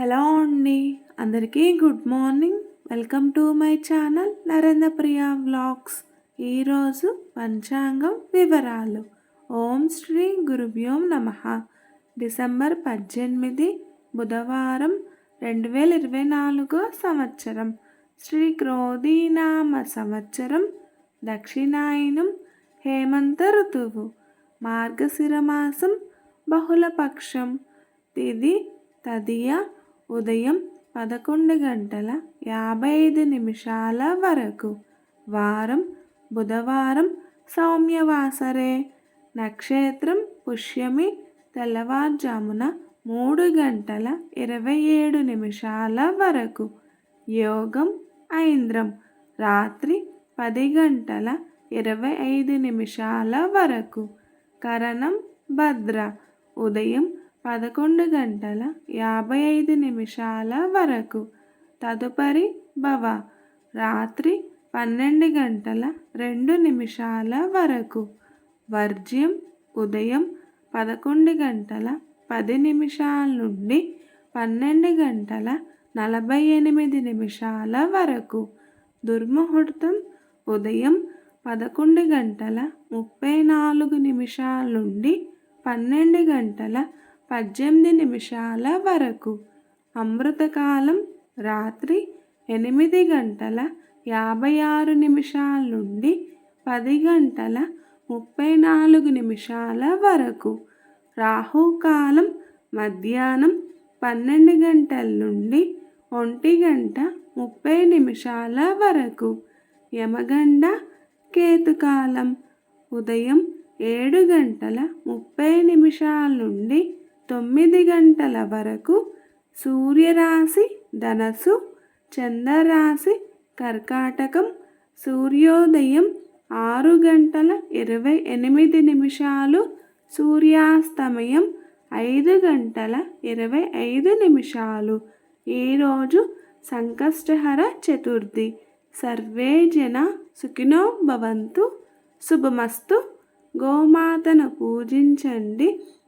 Hello అండి అందరికీ good morning. Welcome to my channel Narendra Priya vlogs. ఈరోజు పంచాంగం వివరాలు. ఓం శ్రీ గురుభ్యోం నమ. డిసెంబర్ పద్దెనిమిది బుధవారం రెండు వేల ఇరవై నాలుగో సంవత్సరం. శ్రీ క్రోధీనామ సంవత్సరం. దక్షిణాయనం హేమంత ఋతువు. మార్గశిర మాసం బహుళపక్షం. తిది తదియ ఉదయం పదకొండు గంటల యాభై ఐదు నిమిషాల వరకు. వారం బుధవారం సౌమ్యవాసరే. నక్షత్రం పుష్యమి తెల్లవారుజామున మూడు గంటల ఇరవై ఏడు నిమిషాల వరకు. యోగం ఐంద్రం. రాత్రి పది గంటల ఇరవై ఐదు నిమిషాల వరకు. కరణం భద్ర. ఉదయం పదకొండు గంటల యాభై ఐదు నిమిషాల వరకు. తదుపరి భవ రాత్రి పన్నెండు గంటల రెండు నిమిషాల వరకు. వర్జ్యం ఉదయం పదకొండు గంటల పది నిమిషాల నుండి పన్నెండు గంటల నలభై ఎనిమిది నిమిషాల వరకు. దుర్ముహూర్తం ఉదయం పదకొండు గంటల ముప్పై నాలుగు నిమిషాల నుండి పన్నెండు గంటల పద్దెనిమిది నిమిషాల వరకు. అమృతకాలం రాత్రి ఎనిమిది గంటల యాభై ఆరు నిమిషాల నుండి పది గంటల ముప్పై నాలుగు నిమిషాల వరకు. రాహుకాలం మధ్యాహ్నం పన్నెండు గంటల నుండి ఒంటి గంట ముప్పై నిమిషాల వరకు. యమగండ కేతుకాలం ఉదయం ఏడు గంటల ముప్పై నిమిషాల నుండి తొమ్మిది గంటల వరకు సూర్యరాశి ధనస్సు చంద్రరాశి కర్కాటకం సూర్యోదయం ఆరు గంటల ఇరవై ఎనిమిది నిమిషాలు సూర్యాస్తమయం ఐదు గంటల ఇరవై ఐదు నిమిషాలు. ఈరోజు సంకష్టహర చతుర్థి. సర్వే జన సుఖినో భవంతు. శుభమస్తు. గోమాతను పూజించండి.